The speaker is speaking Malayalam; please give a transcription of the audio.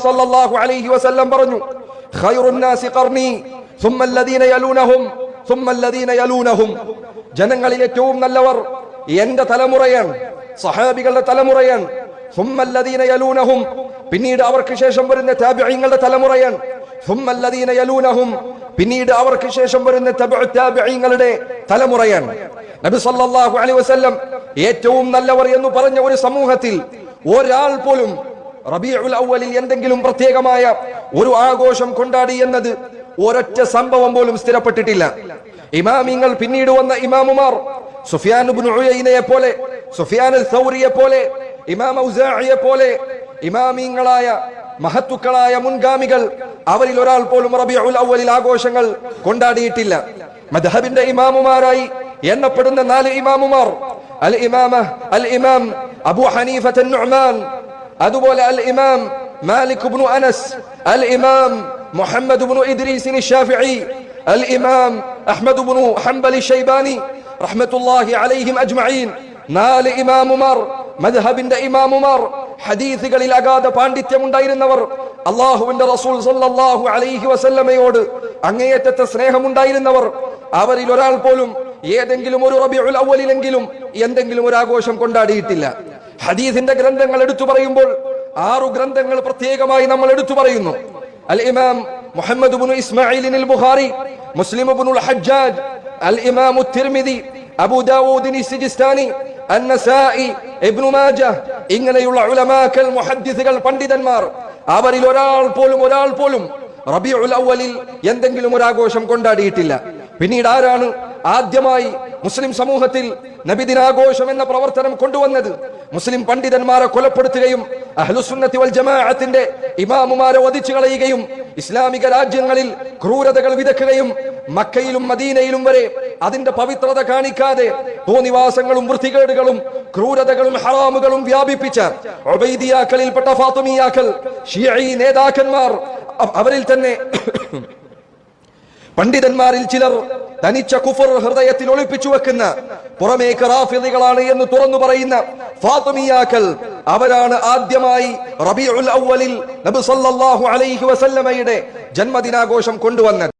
സല്ലല്ലാഹു അലൈഹി വസല്ലം പറഞ്ഞു ഖൈറുൻ നാസി ഖർനി ثم الذين يلونهم ثم الذين يلونهم ജനങ്ങളിൽ ഏറ്റവും നല്ലവർ എന്റെ തലമുറയാണ് സഹാബികളുടെ തലമുറയാണ് ثم الذين يلونهم പിന്നീട് അവർക്ക് ശേഷം വരുന്ന താബിഈങ്ങളുടെ തലമുറയാണ് ثم الذين يلونهم പിന്നീട് അവർക്ക് ശേഷം വരുന്ന തബഉ താബിഈങ്ങളുടെ തലമുറയാണ് നബി സല്ലല്ലാഹു അലൈഹി വസല്ലം ഏറ്റവും നല്ലവർ എന്ന് പറഞ്ഞ ഒരു സമൂഹത്തിൽ ഒരാൾ പോലും റബീഉൽ അവലിൽ എന്തെങ്കിലും പ്രത്യേകമായ ഒരു ആഘോഷം കൊണ്ടാടി എന്നത് ഒരൊറ്റ സംഭവം പോലും സ്ഥിരപ്പെട്ടിട്ടില്ല. ഇമാമിങ്ങൾ പിന്നീട് വന്ന ഇമാമുമാർ സുഫിയാൻ ഉയൈനയെ പോലെ സുഫിയാൻ സൗരിയെ പോലെ ഇമാം ഔസാഇയെ പോലെ ഇമാമിങ്ങളായ മഹത്തുക്കളായ മുൻഗാമികൾ അവരിൽ ഒരാൾ പോലും റബിയുൽ അവലിൽ ആഘോഷങ്ങൾ കൊണ്ടാടിയിട്ടില്ല. മദ്ഹബിന്റെ ഇമാമുമാരായി എണ്ണപ്പെടുന്ന നാല് ഇമാമുമാർ അൽ ഇമാമ അൽ ഇമാം അബു ഹനീഫ നുഅ്മാൻ അതുപോലെ അൽ ഇമാം മാലിക് ഇബ്നു അനസ് അൽ ഇമാം മുഹമ്മദ് ഇബ്നു ഇദ്രീസ് ഷാഫിഈ അൽ ഇമാം അഹ്മദ് ഇബ്നു ഹംബലി ഷൈബാനി റഹ്മത്തുള്ളാഹി അലൈഹിം അജ്മഈൻ നാല് ഇമാമുമാർ മദ്ഹബിന്റെ ഇമാമുമാർ ഹദീസുകളിൽ അഗാധ പാണ്ഡിത്യം ഉണ്ടായിരുന്നവർ അള്ളാഹുവിന്റെ റസൂൽ സല്ലല്ലാഹു അലൈഹി വസല്ലമയോട് അങ്ങേയറ്റത്തെ സ്നേഹമുണ്ടായിരുന്നവർ അവരിൽ ഒരാൾ പോലും ഏതെങ്കിലും ഒരു റബിഉൽ അവലിലെങ്കിലും എന്തെങ്കിലും ഒരു ആഘോഷം കൊണ്ടാടിയിട്ടില്ല. ഹദീസിന്റെ ഗ്രന്ഥങ്ങൾ എടുത്തു പറയുമ്പോൾ ആറു ഗ്രന്ഥങ്ങൾ പ്രത്യേകമായി നമ്മൾ എടുത്തു പറയുന്നു. അൽ ഇമാം മുഹമ്മദ് ബുനു ഇസ്മാഈൽ അൽ ബുഖാരി മുസ്ലിം ഇബ്നുൽ ഹജ്ജാജ് അൽ ഇമാം തിർമിദി അബൂ ദാവൂദ് സിജിസ്താനി അന്നസായി ഇബ്നു മാജ ഇങ്ങനെയുള്ള ഉലമാക്കൽ മുഹദ്ദിസുകൾ പണ്ഡിതന്മാർ അവരിൽ ഒരാൾ പോലും ഒരാൾ പോലും റബിഉൽ അവലിൽ എന്തെങ്കിലും ഒരു ആഘോഷം കൊണ്ടാടിയിട്ടില്ല. പിന്നീട് ആരാണ് ആദ്യമായി മുസ്ലിം സമൂഹത്തിൽ നബിദിനാഘോഷം എന്ന പ്രവർത്തനം കൊണ്ടുവന്നത് മുസ്ലിം പണ്ഡിതന്മാരെ കൊലപ്പെടുത്തുകയും അഹ്ലുസുന്നത്തി വൽ ജമാഅത്തിന്റെ ഇമാമുമാരെ വധിച്ചു കളയുകയും ഇസ്ലാമിക രാജ്യങ്ങളിൽ ക്രൂരതകൾ വിതക്കുകയും മക്കയിലും മദീനയിലും വരെ അതിന്റെ പവിത്രത കാണിക്കാതെ തോന്നിവാസങ്ങളും വൃത്തികേടുകളും ക്രൂരതകളും ഹറാമുകളും വ്യാപിപ്പിച്ച ഒബൈദിയാക്കളിൽപ്പെട്ട ഫാത്തുമിയാക്കൾ ഷിയഈ നേതാക്കന്മാർ അവരിൽ തന്നെ പണ്ഡിതന്മാരിൽ ചിലർ തനിച്ച കുഫർ ഹൃദയത്തിൽ ഒളിപ്പിച്ചു വെക്കുന്ന പുറമേക്ക് റാഫിദികളാണ് എന്ന് തുറന്നു പറയുന്ന ഫാത്തുമിയാക്കൽ അവരാണ് ആദ്യമായി റബീഉൽ അവലിൽ നബി സല്ലല്ലാഹു അലൈഹി വസല്ലമയുടെ ജന്മദിനാഘോഷം കൊണ്ടുവന്നത്.